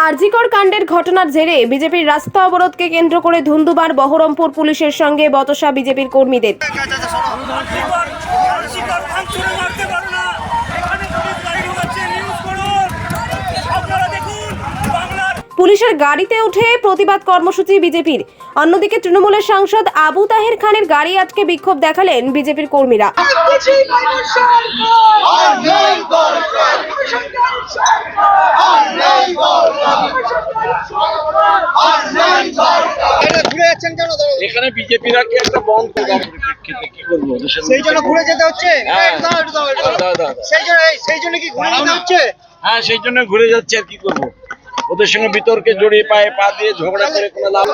আরজিকর কাণ্ডের ঘটনার জেরে বিজেপির রাস্তা অবরোধকে কেন্দ্র করে ধুন্দুবার বহরমপুর পুলিশের সঙ্গে বতসা বিজেপির কর্মীদের পুলিশের গাড়িতে উঠে প্রতিবাদ কর্মসূচি বিজেপির অন্যদিকে তৃণমূলের সাংসদ আবু তাহের খানের গাড়ি আজকে বিক্ষোভ দেখালেন বিজেপির কর্মীরা এটা ঘুরে যাচ্ছেন কেন দাদা? এখানে বিজেপিরা কি একটা বন্ধ কি করব সেই জন্য ঘুরে যেতে হচ্ছে? হ্যাঁ। সেই জন্য সেই জন্য কি ঘুরে যেতে হচ্ছে? হ্যাঁ সেই জন্য ঘুরে যাচ্ছে আর কি করব? ওদের সঙ্গে বিতর্কে জড়িয়ে পায়ে পা দিয়ে ঝগড়া করে কোনো লাভ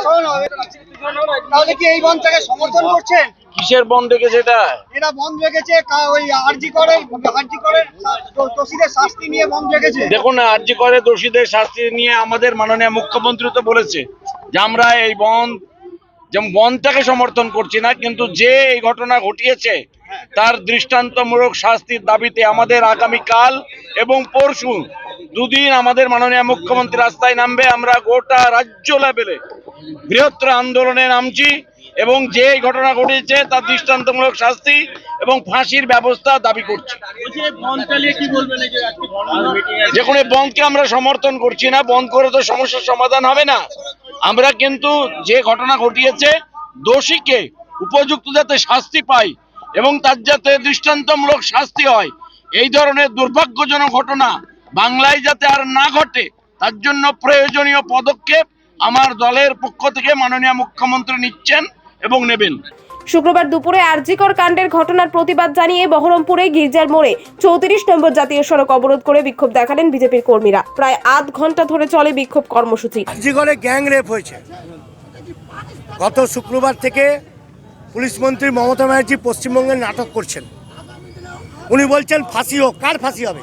তাহলে কি এই বনটাকে সমর্থন করছেন? কিসের বন্ধ রেখেছে এটা? এটা বন্ধ রেখেছে কা- ওই আরজি করে আরজি করে করে দোষীদের শাস্তি নিয়ে আমাদের মাননীয় মুখ্যমন্ত্রী তো বলেছে যে আমরা এই বন্ধ যেমন বন্ধটাকে সমর্থন করছি না, কিন্তু যে এই ঘটনা ঘটিয়েছে, তার দৃষ্টান্তমূলক শাস্তির দাবিতে আমাদের আগামীকাল এবং পরশু দুদিন আমাদের মাননীয় মুখ্যমন্ত্রী রাস্তায় নামবে। আমরা গোটা রাজ্য লেভেলে বৃহত্তর আন্দোলনে নামছি এবং যে ঘটনা ঘটেছে তার দৃষ্টান্তমূলক শাস্তি এবং ফাঁসির ব্যবস্থা দাবি করছি। দেখুন, এই বন্ধকে আমরা সমর্থন করছি না। বন্ধ করে তো সমস্যার সমাধান হবে না। আমরা কিন্তু যে ঘটনা ঘটিয়েছে, দোষীকে উপযুক্ত যাতে শাস্তি পায় এবং তার যাতে দৃষ্টান্তমূলক শাস্তি হয়, এই ধরনের দুর্ভাগ্যজনক ঘটনা বাংলায় যাতে আর না ঘটে, তার জন্য প্রয়োজনীয় পদক্ষেপ আমার দলের পক্ষ থেকে মাননীয় মুখ্যমন্ত্রী নিচ্ছেন এবং নেবেন। শুক্রবার দুপুরে আরজিকর কাণ্ডের ঘটনার প্রতিবাদ জানিয়ে বহরমপুরে গির্জার মোড়ে চৌত্রিশ নম্বর জাতীয় সড়ক অবরোধ করে বিক্ষোভ দেখালেন বিজেপির কর্মীরা। প্রায় আধ ঘণ্টা ধরে চলে বিক্ষোভ কর্মসূচি। জিগরে গ্যাং রেপ হয়েছে। গত শুক্রবার থেকে পুলিশ মন্ত্রী মমতা ব্যানার্জি পশ্চিমবঙ্গে নাটক করছেন। উনি বলছেন, ফাঁসি হোক, কার ফাঁসি হবে?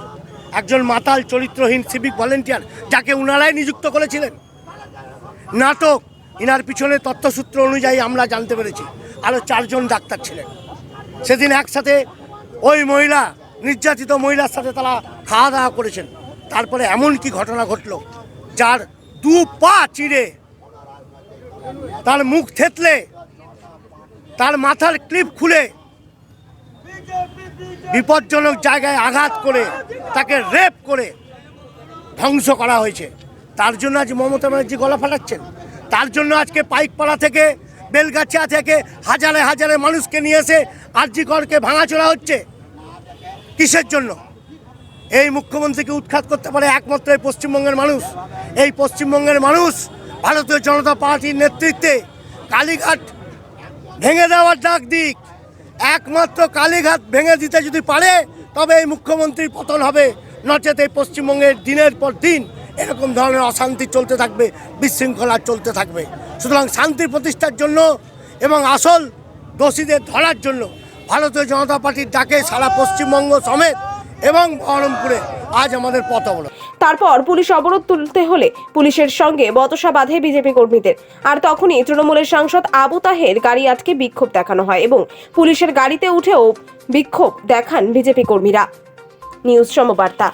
একজন মাতাল চরিত্রহীন সিভিক ভলেন্টিয়ার যাকে উনারাই নিযুক্ত করেছিলেন। নাটক, ইনার পিছনে তথ্যসূত্র অনুযায়ী আমরা জানতে পেরেছি। আরও চারজন ডাক্তার ছিলেন। সেদিন একসাথে ওই মহিলা, নির্যাতিত মহিলার সাথে তারা খাওয়া দাওয়া করেছেন। তারপরে এমন কি ঘটনা ঘটলো, যার দু পা চিড়ে তার মুখ থেতলে, তার মাথার ক্লিপ খুলে বিপজ্জনক জায়গায় আঘাত করে তাকে রেপ করে ধ্বংস করা হয়েছে। তার জন্য আজ মমতা ব্যানার্জি গলা ফাটাচ্ছেন। তার জন্য আজকে পাইকপাড়া থেকে বেলগাছিয়া থেকে হাজারে হাজারে মানুষকে নিয়ে এসে আরজি করকে ভাঙাচোরা হচ্ছে। কিসের জন্য? এই মুখ্যমন্ত্রীকে উৎখাত করতে পারে একমাত্র এই পশ্চিমবঙ্গের মানুষ। এই পশ্চিমবঙ্গের মানুষ ভারতীয় জনতা পার্টির নেতৃত্বে কালীঘাট ভেঙে দেওয়ার ডাক দিক। একমাত্র কালীঘাট ভেঙে দিতে যদি পারে, তবে এই মুখ্যমন্ত্রীর পতন হবে। নচেত এই পশ্চিমবঙ্গের দিনের পর দিন এরকম ধরনের অশান্তি চলতে থাকবে, বিশৃঙ্খলা চলতে থাকবে। সুতরাং শান্তি প্রতিষ্ঠার জন্য এবং আসল দোষীদের ধরার জন্য ভারতীয় জনতা পার্টির ডাকে সারা পশ্চিমবঙ্গ সমেত এবং বহরমপুরে আজ আমাদের পথ অবলম্বন। তারপর পুলিশ অবরোধ তুলতে হলে পুলিশের সঙ্গে বতসা বাঁধে বিজেপি কর্মীদের। আর তখনই তৃণমূলের সাংসদ আবু তাহের গাড়ি আটকে বিক্ষোভ দেখানো হয় এবং পুলিশের গাড়িতে উঠেও বিক্ষোভ দেখান বিজেপি কর্মীরা। নিউজ সমবার্তা।